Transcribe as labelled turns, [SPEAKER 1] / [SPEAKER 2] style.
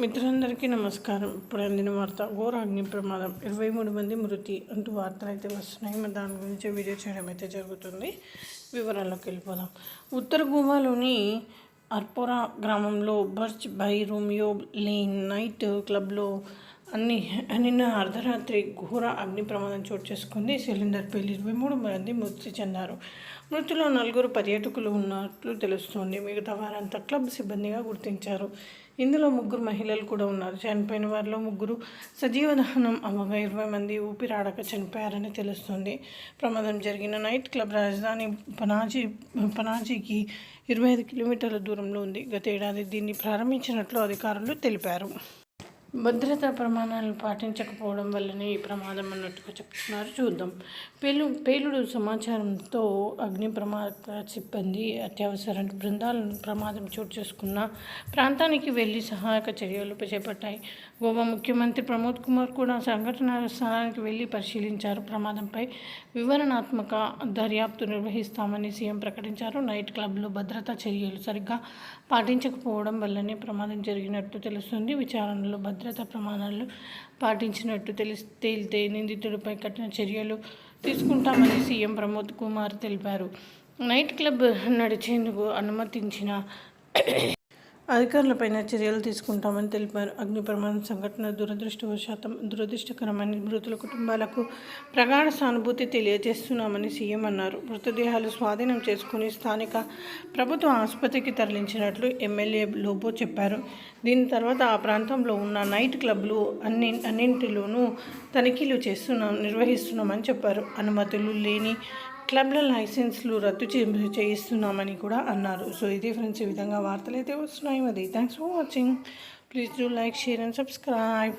[SPEAKER 1] మిత్రులందరికీ నమస్కారం. ఇప్పుడు అందిన వార్త ఘోర అగ్ని ప్రమాదం. ఇరవై మూడు మంది మృతి అంటూ వార్తలు అయితే వస్తున్నాయి. మరి దాని గురించి వీడియో చేయడం అయితే జరుగుతుంది. వివరాల్లోకి వెళ్ళిపోదాం. ఉత్తర గోవాలోని అర్పోరా గ్రామంలో Birch by Romeo Lane night క్లబ్లో అన్ని నిన్న అర్ధరాత్రి ఘోర అగ్ని ప్రమాదం చోటు చేసుకుంది. సిలిండర్ పేలి ఇరవై మూడు మంది మృతి చెందారు. మృతిలో నలుగురు పర్యాటకులు ఉన్నట్లు తెలుస్తోంది. మిగతా వారంతా క్లబ్ సిబ్బందిగా గుర్తించారు. ఇందులో ముగ్గురు మహిళలు కూడా ఉన్నారు. చనిపోయిన వారిలో ముగ్గురు సజీవ దహనం అవ్వగా ఇరవై మంది ఊపిరాడక చనిపోయారని తెలుస్తుంది. ప్రమాదం జరిగిన నైట్ క్లబ్ రాజధాని పనాజీ పనాజీకి ఇరవై ఐదు కిలోమీటర్ల దూరంలో ఉంది. గత ఏడాది దీన్ని ప్రారంభించినట్లు అధికారులు తెలిపారు. భద్రతా ప్రమాణాలను పాటించకపోవడం వల్లనే ఈ ప్రమాదం అన్నట్టుగా చెప్తున్నారు. చూద్దాం. పేలు పేలుడు సమాచారంతో అగ్ని ప్రమాద సిబ్బంది అత్యవసర బృందాలను ప్రమాదం చోటు చేసుకున్న ప్రాంతానికి వెళ్ళి సహాయక చర్యలు చేపట్టాయి. గోవా ముఖ్యమంత్రి ప్రమోద్ కుమార్ కూడా సంఘటన స్థలానికి వెళ్ళి పరిశీలించారు. ప్రమాదంపై వివరణాత్మక దర్యాప్తు నిర్వహిస్తామని సీఎం ప్రకటించారు. నైట్ క్లబ్లో భద్రతా చర్యలు సరిగ్గా పాటించకపోవడం వల్లనే ప్రమాదం జరిగినట్టు తెలుస్తుంది. విచారణలో భద్రతా ప్రమాణాలు పాటించినట్టు తెలిసి తేలితే నిందితుడిపై కఠిన చర్యలు తీసుకుంటామని సీఎం ప్రమోద్ కుమార్ తెలిపారు. నైట్ క్లబ్ నడిచేందుకు అనుమతించిన అధికారులపైన చర్యలు తీసుకుంటామని తెలిపారు. అగ్ని ప్రమాదం సంఘటన దురదృష్టవశాతం దురదృష్టకరమని మృతుల కుటుంబాలకు ప్రగాఢ సానుభూతి తెలియజేస్తున్నామని సీఎం అన్నారు. మృతదేహాలు స్వాధీనం చేసుకుని స్థానిక ప్రభుత్వ ఆసుపత్రికి తరలించినట్లు ఎమ్మెల్యే లోబో చెప్పారు. దీని తర్వాత ఆ ప్రాంతంలో ఉన్న నైట్ క్లబ్లు అన్ని అన్నింటిలోనూ తనిఖీలు చేస్తున్నాం నిర్వహిస్తున్నామని చెప్పారు. అనుమతులు లేని క్లబ్ల లైసెన్స్లు రద్దు చేయిస్తున్నామని కూడా అన్నారు. సో ఇది ఫ్రెండ్స్ ఈ విధంగా వార్తలు అయితే వస్తున్నాయి మరి. Thanks for watching please do like share and subscribe